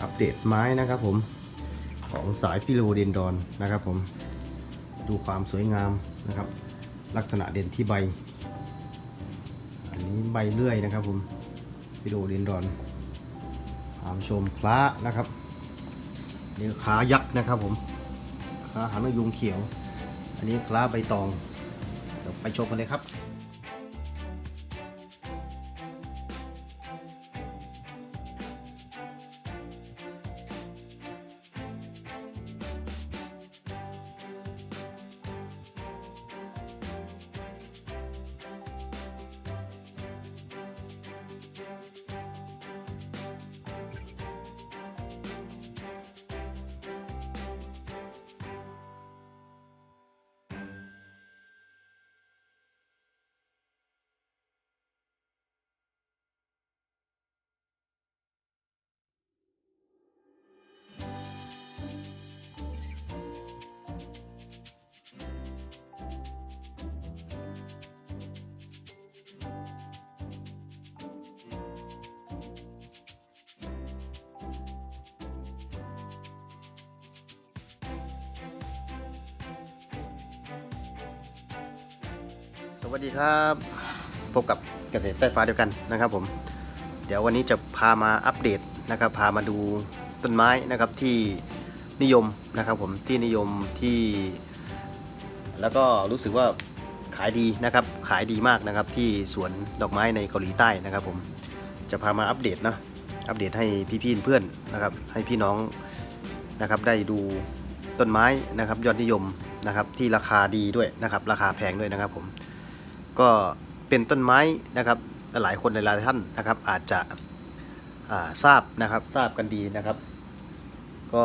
อัปเดตไม้นะครับผมของสายฟิโลเดนดอนนะครับผมดูความสวยงามนะครับ ลักษณะเด่นที่ใบ อันนี้ใบเลื่อยนะครับผมฟิโลเดนดอนตามชมคล้านะครับนี่ขายักษ์นะครับผมขาหางนกยุงเขียว อันนี้คล้าใบตองเดี๋ยวไปชมกันเลยครับ วัสดีครับพบกับเกษตรใต้ฟ้าเดียวกันนะครับผม เดี๋ยววันนี้จะพามาอัปเดตนะครับ พามาดูต้นไม้นะครับที่นิยมนะครับผมที่นิยมที่ แล้วก็รู้สึกว่าขายดีนะครับ ขายดีมากนะครับที่สวนดอกไม้ในเกาหลีใต้นะครับ ผมจะพามาอัปเดตเนาะอัปเดตให้พี่ๆเพื่อนนะครับ ให้พี่น้องนะครับได้ดูต้นไม้นะครับยอดนิยมนะครับที่ราคาดีด้วยนะครับ ราคาแพงด้วยนะครับผม ก็เป็นต้นไม้นะครับหลายคนหลายท่านนะครับ อาจจะาทราบนะครับทราบกันดีนะครับ ก็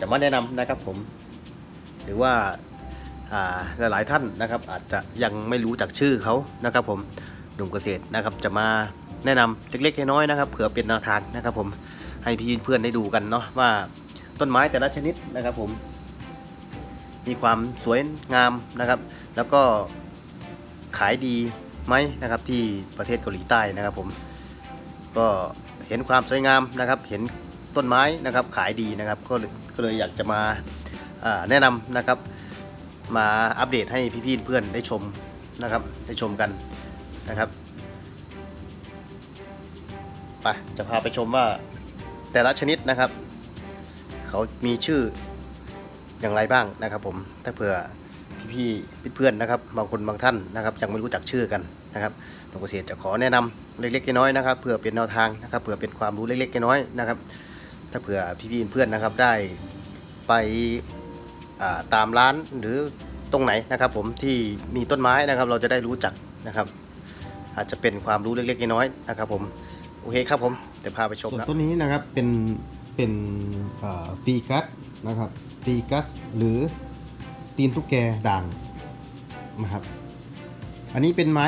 จะมาแนะนำนะครับผมหรือว่าอ่าหลายๆท่านนะครับ อาจจะยังไม่รู้จักชื่อเขานะครับ ผมหนุ่มเกษตรนะครับ จะมาแนะนำเล็กๆน้อยๆนะครับเผื่อเป็นแนวทางนะครับ ผมให้พี่เพื่อนได้ดูกันเนาะว่าต้นไม้แต่ละชนิดนะครับ ผม มีความสวยงามนะครับ แล้วก็ขายดีไหมนะครับที่ประเทศเกาหลีใต้นะครับผมก็เห็นความสวยงามนะครับ เห็นต้นไม้นะครับขายดีนะครับ ก็เลยก็เลยอยากจะมาอ่าแนะนำนะครับ มาอัปเดตให้พี่ๆเพื่อนได้ชมนะครับได้ชมกันนะครับไปจะพาไปชมว่าแต่ละชนิดนะครับ เขามีชื่อ อย่างไรบ้างนะครับ ผมถ้าเผื่อพี่ๆเพื่อนๆนะครับบางคนบางท่านนะครับยังไม่รู้จักชื่อกันนะครับหลวงเกษตรจะขอแนะนำเล็กๆน้อยๆนะครับเพื่อเป็นแนวทางนะครับเผื่อเป็นความรู้เล็กๆน้อยๆนะครับ ถ้าเผื่อพี่ๆเพื่อนๆนะครับได้ไปตามร้านหรือตรงไหนนะครับ ผมที่มีต้นไม้นะครับเราจะได้รู้จักนะครับ อาจจะเป็นความรู้เล็กๆน้อยๆนะครับ ผมโอเคครับผมเดี๋ยวพาไปชมส่วนนะต้นนี้นะครับเป็นเป็นฟีกัส นะครับฟีกัสหรือตีนตุ๊กแกด่างนะครับ อันนี้เป็นไม้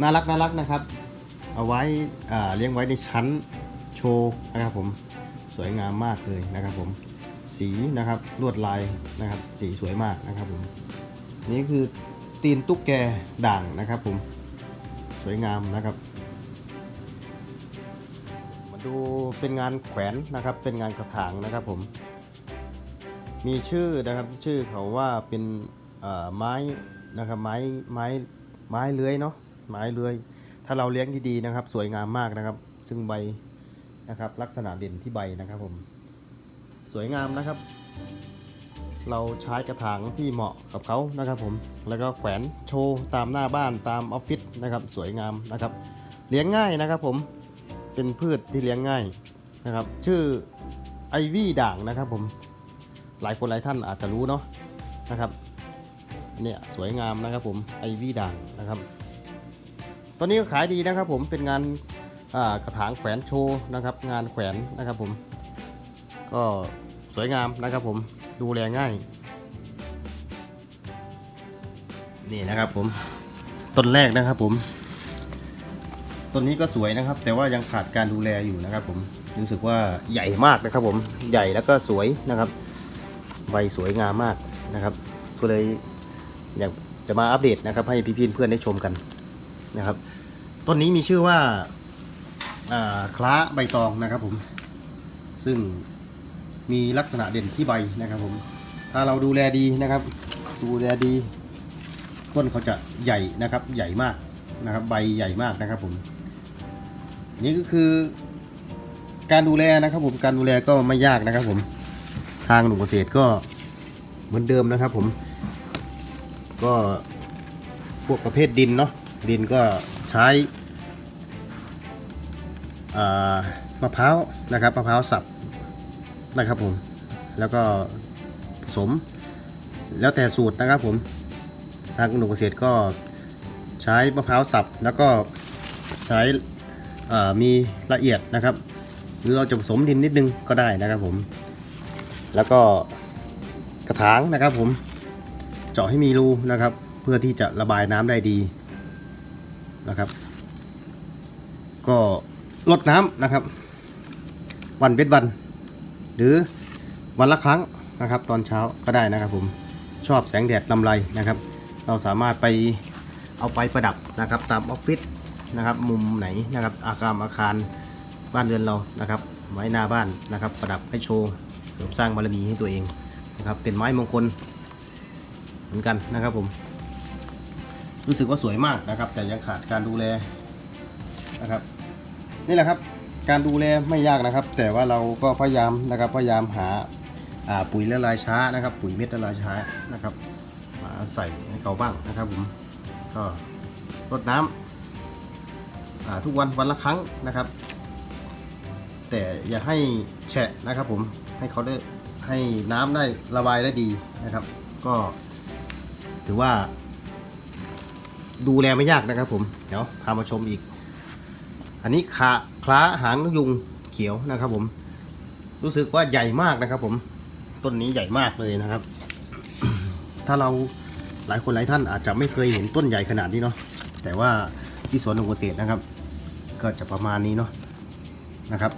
น่ารักน่ารักนะครับ เอาไว้เลี้ยงไว้ในชั้นโชว์นะครับผมสวยงามมากเลยนะครับผมสีนะครับลวดลายนะครับสีสวยมากนะครับผมนี่คือตีนตุ๊กแกด่างนะครับผมสวยงามนะครับมาดูเป็นงานแขวนนะครับเป็นงานกระถางนะครับผม มีชื่อนะครับชื่อเขาว่าเป็นไม้นะครับไม้ไม้ไม้เลื้อยเนาะไม้เลื้อย ถ้าเราเลี้ยงดีๆนะครับ สวยงามมากนะครับ ซึ่งใบนะครับ ลักษณะเด่นที่ใบนะครับผมสวยงามนะครับ เราใช้กระถางที่เหมาะกับเขานะครับผมแล้วก็แขวนโชว์ตามหน้าบ้านตามออฟฟิศนะครับ สวยงามนะครับ เลี้ยงง่ายนะครับผมเป็นพืชที่เลี้ยงง่ายนะครับ ชื่อไอวี่ด่างนะครับผม หลายคนหลายท่านอาจจะรู้เนาะนะครับเนี่ยสวยงามนะครับผมไอวี่ด่างนะครับ ตอนนี้ก็ขายดีนะครับผมเป็นงานกระถางแขวนโชว์นะครับ งานแขวนนะครับผม ก็สวยงามนะครับผมดูแลง่าย นี่นะครับผมต้นแรกนะครับผมต้นนี้ก็สวยนะครับ แต่ว่ายังขาดการดูแลอยู่นะครับผมรู้สึกว่าใหญ่มากนะครับผมใหญ่แล้วก็สวยนะครับ ใบสวยงามมากนะครับ ก็เลยอยากจะมาอัปเดตนะครับ ให้พี่ๆเพื่อนได้ชมกันนะครับ ต้นนี้มีชื่อว่าอ่าคล้าใบตองนะครับผม ซึ่งมีลักษณะเด่นที่ใบนะครับผม ถ้าเราดูแลดีนะครับ ดูแลดี ต้นเขาจะใหญ่นะครับ ใหญ่มากนะครับ ใบใหญ่มากนะครับผม นี่ก็คือการดูแลนะครับผม การดูแลก็ไม่ยากนะครับผม ทางหนุ่มเกษตรก็เหมือนเดิมนะครับผม ก็พวกประเภทดินเนาะดินก็ใช้มะพร้าวนะครับมะพร้าวสับนะครับผม แล้วก็ผสม แล้วแต่สูตรนะครับผม ทางหนุ่มเกษตรก็ใช้มะพร้าวสับแล้วก็ใช้มีละเอียดนะครับ หรือเราจะผสมดินนิดนึงก็ได้นะครับผม แล้วก็กระถางนะครับผมเจาะให้มีรูนะครับ เพื่อที่จะระบายน้ำได้ดีนะครับ ก็ลดน้ำนะครับ วันเว้นวัน หรือวันละครั้งนะครับ ตอนเช้าก็ได้นะครับผมชอบแสงแดดลำไรนะครับ เราสามารถไปเอาไปประดับนะครับ ตามออฟฟิศนะครับ มุมไหนนะครับ อาคารอาคารบ้านเรือนเรานะครับ ไว้หน้าบ้านนะครับ ประดับให้โชว์ เสริมสร้างบารมีให้ตัวเองนะครับ เป็นไม้มงคลเหมือนกันนะครับผม รู้สึกว่าสวยมากนะครับ แต่ยังขาดการดูแลนะครับ นี่แหละครับ การดูแลไม่ยากนะครับ แต่ว่าเราก็พยายามนะครับ พยายามหาาปุ๋ยละลายช้านะครับ ปุ๋ยเม็ดละลายช้านะครับมาใส่ให้เขาบ้างนะครับผมก็รดน้ำทุกวันวันละครั้งนะครับ แต่อย่าให้แฉะนะครับผม ให้เขาได้ให้น้ำได้ระบายได้ดีนะครับ ก็ถือว่า ดูแลไม่ยากนะครับผม เดี๋ยวพามาชมอีก อันนี้ขาคล้าหางนกยุงเขียวนะครับ ผม รู้สึกว่าใหญ่มากนะครับ ผมต้นนี้ใหญ่มากเลยนะครับ ถ้าเราหลายคนหลายท่านอาจจะไม่เคยเห็นต้นใหญ่ขนาดนี้เนาะแต่ว่าที่สวนของเกษตรนะครับ ก็จะประมาณนี้เนาะนะครับ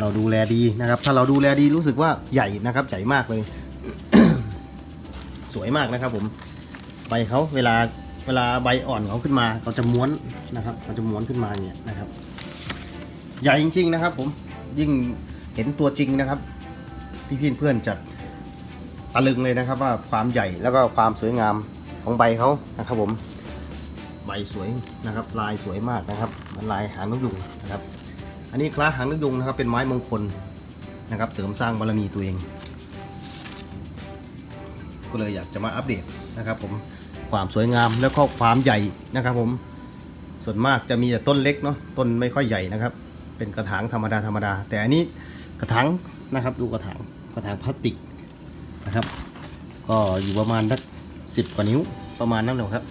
เราดูแลดีนะครับ ถ้าเราดูแลดีรู้สึกว่าใหญ่นะครับใหญ่มากเลย สวยมากนะครับผมใบเขาเวลาเวลาใบอ่อนเขาขึ้นมาเขาจะม้วนนะครับเขาจะม้วนขึ้นมาอย่างเงี้ยนะครับ ใหญ่จริง ๆนะครับ ผมยิ่งเห็นตัวจริงนะครับ พี่ๆเพื่อนจะตะลึงเลยนะครับ ว่าความใหญ่แล้วก็ความสวยงามของใบเขานะครับ ผมใบสวยนะครับ ลายสวยมากนะครับมันลายหางนกยุงนะครับ อันนี้คล้าหางนกยุงนะครับ เป็นไม้มงคลนะครับ เสริมสร้างบารมีตัวเอง ก็เลยอยากจะมาอัปเดตนะครับ ผมความสวยงามแล้วก็ความใหญ่นะครับ ผมส่วนมากจะมีแต่ต้นเล็กเนาะต้นไม่ค่อยใหญ่นะครับ เป็นกระถางธรรมดาธรรมดา แต่อันนี้กระถางนะครับ ดูกระถางกระถางพลาสติกนะครับ ก็อยู่ประมาณสักสิบกว่านิ้วประมาณนั้นเลยครับ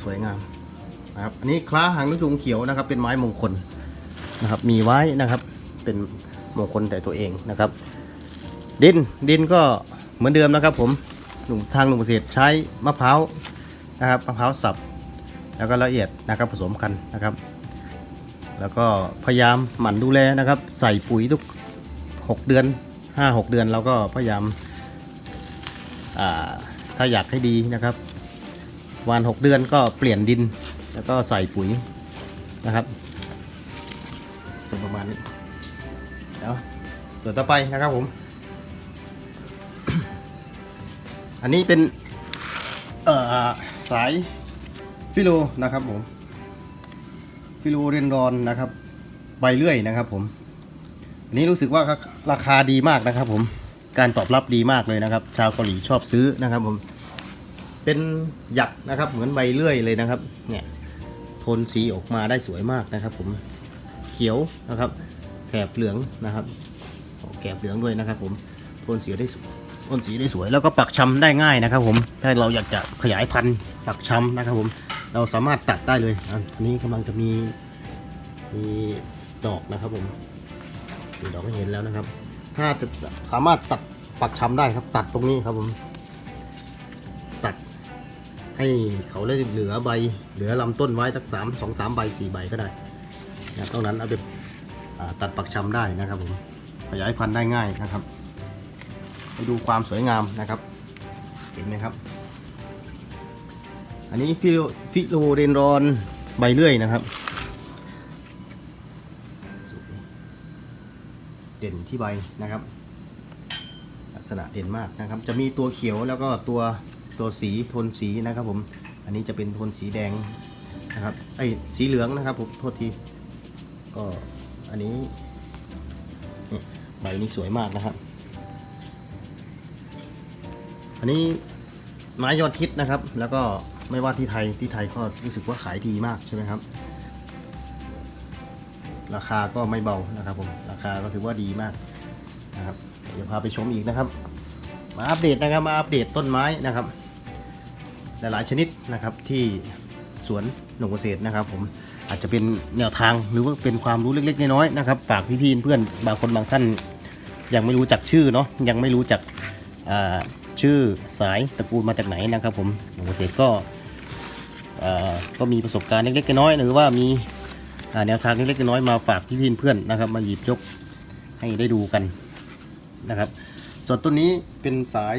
สวยงามนะครับอันนี้คล้าหางนกยุงเขียวนะครับ เป็นไม้มงคล นะครับ มีไว้นะครับ เป็นมงคลแต่ตัวเองนะครับ ดินดินก็เหมือนเดิมนะครับ ผมหนุ่มทางหนุ่มเกษตรใช้มะพร้าวนะครับมะพร้าวสับ แล้วก็ละเอียดนะครับผสมกันนะครับ แล้วก็พยายามหมั่นดูแลนะครับ ใส่ปุ๋ยทุก 6 เดือน 5-6 เดือนเราก็พยายามาถ้าอยากให้ดีนะครับวัน 6 เดือนก็เปลี่ยนดิน แล้วก็ใส่ปุ๋ยนะครับ ส่วนประมาณนี้เดี๋ยวส่วนต่อไปนะครับผม อันนี้เป็นสายฟิโลนะครับผม ฟิโลเรนรอนนะครับใบเลื่อยนะครับผม อันนี้รู้สึกว่าราคาดีมากนะครับผม การตอบรับดีมากเลยนะครับ ชาวเกาหลีชอบซื้อนะครับผม เป็นหยักนะครับเหมือนใบเลื่อยเลยนะครับ เนี่ยโทนสีออกมาได้สวยมากนะครับผม เขียวนะครับแถบเหลืองนะครับแกบเหลืองด้วยนะครับ ผมโทนสีได้สวยโทนสีได้สวย แล้วก็ปักชำได้ง่ายนะครับ ผมถ้าเราอยากจะขยายพันธุ์ปักชำนะครับ ผมเราสามารถตัดได้เลยอันนี้กำลังจะมีมีดอกนะครับ ผมมีดอกให้เห็นแล้วนะครับ ถ้าจะสามารถตัดปักชำได้ครับ ตัดตรงนี้ครับผมตัดให้เขาได้เหลือใบเหลือลำต้นไว้สักสามสองสามใบสี่ใบก็ได้ นะตรงนั้นเอาไปตัดปักชำได้นะครับผมขยายพันธุ์ได้ง่ายนะครับไปดูความสวยงามนะครับ เห็นไหมครับ อันนี้ฟิโลฟิโลเดนรอนใบเลื่อยนะครับ เด่นที่ใบนะครับ ลักษณะเด่นมากนะครับ จะมีตัวเขียวแล้วก็ตัวตัวสีโทนสีนะครับผม อันนี้จะเป็นโทนสีแดงนะครับ ไอ้สีเหลืองนะครับผม โทษที ก็อันนี้ใบนี้สวยมากนะครับ อันนี้ไม้ยอดทิศนะครับ แล้วก็ไม่ว่าที่ไทยที่ไทยก็รู้สึกว่าขายดีมากใช่ไหมครับ ราคาก็ไม่เบานะครับผมราคาก็ถือว่าดีมากนะครับเดี๋ยวพาไปชมอีกนะครับ มาอัปเดตนะครับมาอัปเดตต้นไม้นะครับ หลายๆชนิดนะครับที่สวนหนุ่มเกษตรนะครับผม อาจจะเป็นแนวทางหรือว่าเป็นความรู้เล็ก ๆ น้อยๆนะครับ ฝากพี่ๆเพื่อนบางคนบางท่าน ยังไม่รู้จักชื่อเนาะยังไม่รู้จักชื่อสายตระกูลมาจากไหนนะครับ ผมหนุ่มเกษตรก็ก็มีประสบการณ์เล็กๆน้อยๆหรือว่ามีแนวทางเล็กๆน้อยๆมาฝากพี่ๆเพื่อนนะครับ มาหยิบยกให้ได้ดูกันนะครับส่วนต้นนี้เป็นสาย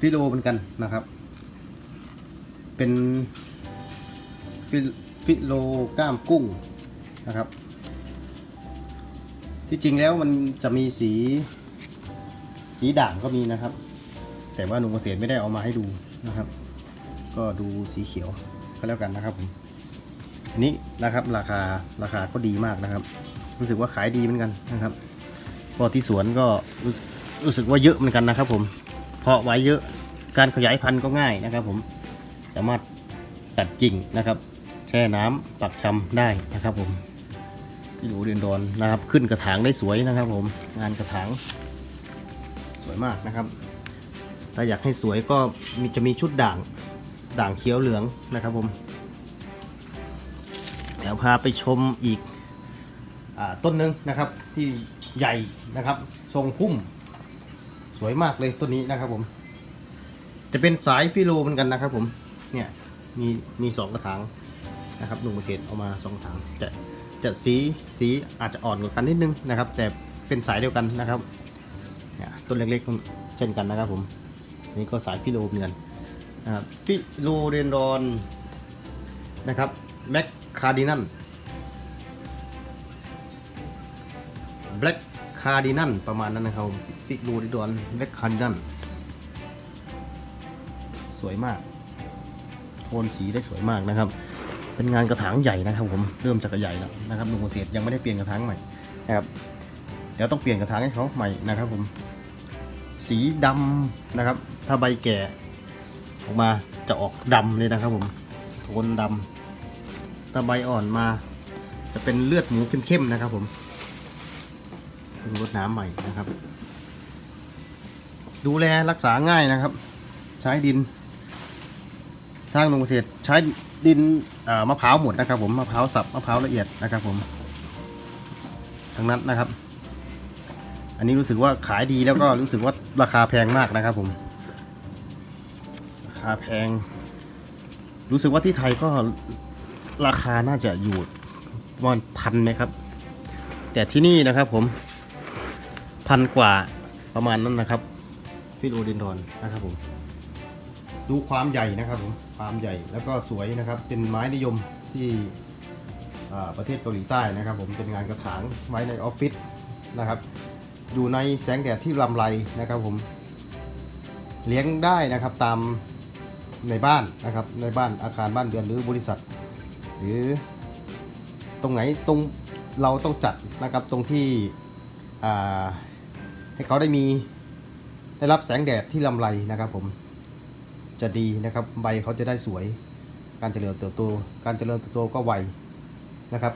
ฟิโลเหมือนกันนะครับ เป็น ฟิฟิโลก้ามกุ้งนะครับ ที่จริงแล้วมันจะมีสีสีด่างก็มีนะครับ แต่ว่าหนุ่มเกษตรไม่ได้เอามาให้ดูนะครับ ก็ดูสีเขียวก็แล้วกันนะครับผมนนี้นะครับราคาราคาก็ดีมากนะครับ รู้สึกว่าขายดีเหมือนกันนะครับพอที่สวนก็รู้รู้สึกว่าเยอะเหมือนกันนะครับ ผมเพาะไว้เยอะการขยายพันธุ์ก็ง่ายนะครับ ผมสามารถตัดกิ่งนะครับ แช่น้ำปักชำได้นะครับผมที่หนูเรียนดอนนะครับ ขึ้นกระถางได้สวยนะครับ ผมงานกระถางสวยมากนะครับ ถ้าอยากให้สวยก็มีจะมีชุดด่างด่างเขียวเหลืองนะครับผมเดี๋ยวพาไปชมอีกอต้นหนึ่งนะครับที่ใหญ่นะครับ ทรงพุ่มสวยมากเลยต้นนี้นะครับผม จะเป็นสายฟิโลเหมือนกันนะครับผมเนี่ยมีมีสองกระถาง นะครับหนุ่มเกษตรเอามาสองถางจะจะสีสีอาจจะอ่อนกว่ากันนิดนึงนะครับ แต่เป็นสายเดียวกันนะครับเนี่ยต้นเล็กๆเช่นกันนะครับผมนี่ก็สายฟิโลเหมือนกันนะครับฟิโลเรนดอนนะครับแมคคาร์ดินันแบล็กคาร์ดินันประมาณนั้นนะครับฟิกดูดิดอนแบล็กคาร์ดินันสวยมาก โทนสีได้สวยมากนะครับ เป็นงานกระถางใหญ่นะครับผมเริ่มจากใหญ่แล้วนะครับหนุ่มเกษตรยังไม่ได้เปลี่ยนกระถางใหม่นะครับเดี๋ยวต้องเปลี่ยนกระถางให้เขาใหม่นะครับผมสีดำนะครับ ถ้าใบแก่ออกมาจะออกดำเลยนะครับผมโทนดำถ้าใบอ่อนมา จะเป็นเลือดหมูเข้มๆนะครับผมรดน้ำใหม่นะครับ ดูแลรักษาง่ายนะครับ ใช้ดินทางหนุ่มเกษตรใช้ดิน มะพร้าวหมดนะครับ ผมมะพร้าวสับมะพร้าวละเอียดนะครับผมทั้งนั้นนะครับ อันนี้รู้สึกว่าขายดีแล้วก็รู้สึกว่าราคาแพงมากนะครับ ผมราคาแพง รู้สึกว่าที่ไทยก็ราคาน่าจะอยู่ประมาณพันไหมครับ แต่ที่นี่นะครับผมพันกว่าประมาณนั้นนะครับฟิโลเดนดอนนะครับผม ดูความใหญ่นะครับผมความใหญ่แล้วก็สวยนะครับ เป็นไม้นิยมที่ประเทศเกาหลีใต้นะครับ ผมเป็นงานกระถางไว้ในออฟฟิศนะครับ อยู่ในแสงแดดที่ลำไรนะครับผมเลี้ยงได้นะครับตามในบ้านนะครับในบ้านอาคารบ้านเรือนหรือบริษัท หรือตรงไหนตรงเราต้องจัดนะครับตรงที่ให้เขาได้มีได้รับแสงแดดที่ลำไรนะครับผม จะดีนะครับ ใบเขาจะได้สวย การเจริญเติบโต การเจริญเติบโตก็ไวนะครับ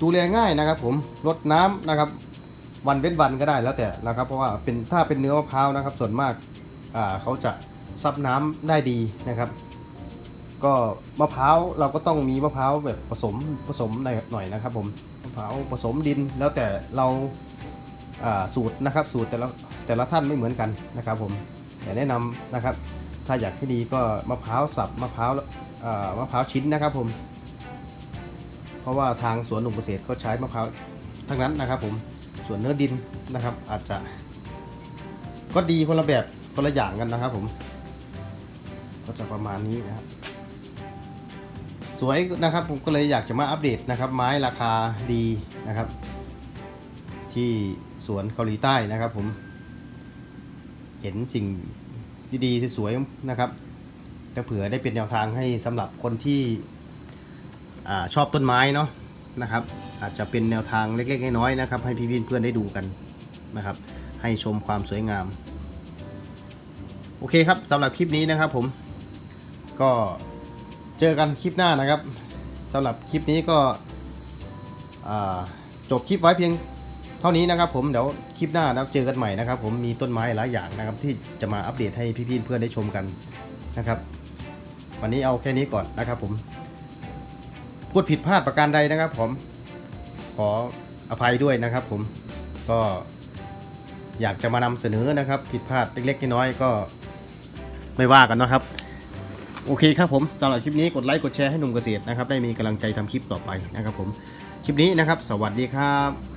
ดูแลง่ายนะครับ ผมรดน้ำนะครับ วันเว้นวันก็ได้แล้วแต่นะครับ เพราะว่าเป็นถ้าเป็นเนื้อมะพร้าวนะครับ ส่วนมากอ่าเขาจะซับน้ำได้ดีนะครับ ก็มะพร้าวเราก็ต้องมีมะพร้าวแบบผสมผสมหน่อยหน่อยนะครับ ผมมะพร้าวผสมดินแล้วแต่เราสูตรนะครับ สูตรแต่ละแต่ละท่านไม่เหมือนกันนะครับผม แต่แนะนำนะครับ ถ้าอยากให้ดีก็มะพร้าวสับมะพร้าวมะพร้าวชิ้นนะครับผม เพราะว่าทางสวนหนุ่มเกษตรก็ใช้มะพร้าวทั้งนั้นนะครับ ผมส่วนเนื้อดินนะครับ อาจจะก็ดีคนละแบบคนละอย่างกันนะครับ ผม ก็จะประมาณนี้นะครับสวยนะครับผมก็เลยอยากจะมาอัปเดตนะครับ ไม้ราคาดีนะครับ ที่สวนเกาหลีใต้นะครับผม เห็นสิ่งดีที่สวยนะครับจะเผื่อได้เป็นแนวทางให้สำหรับคนที่อชอบต้นไม้เนาะนะครับ อาจจะเป็นแนวทางเล็กๆน้อยๆนะครับ ให้พี่ๆเพื่อนได้ดูกันนะครับ ให้ชมความสวยงาม โอเคครับสำหรับคลิปนี้นะครับ ผมก็เจอกันคลิปหน้านะครับสำหรับคลิปนี้ก็จบคลิปไว้เพียง ท่านี้นะครับผมเดี๋ยวคลิปหน้านะครับเจอกันใหม่นะครับ ผมมีต้นไม้หลายอย่างนะครับ ที่จะมาอัปเดตให้พี่ๆเพื่อนได้ชมกันนะครับ วันนี้เอาแค่นี้ก่อนนะครับ ผม พูดผิดพลาดประการใดนะครับ ผมขออภัยด้วยนะครับ ผมก็อยากจะมานำเสนอนะครับ ผิดพลาดเล็กๆน้อยๆก็ไม่ว่ากันนะครับ โอเคครับผมสำหรับคลิปนี้กดไลค์กดแชร์ให้หนุ่มเกษตรนะครับ ได้มีกำลังใจทำคลิปต่อไปนะครับ ผมคลิปนี้นะครับ สวัสดีครับ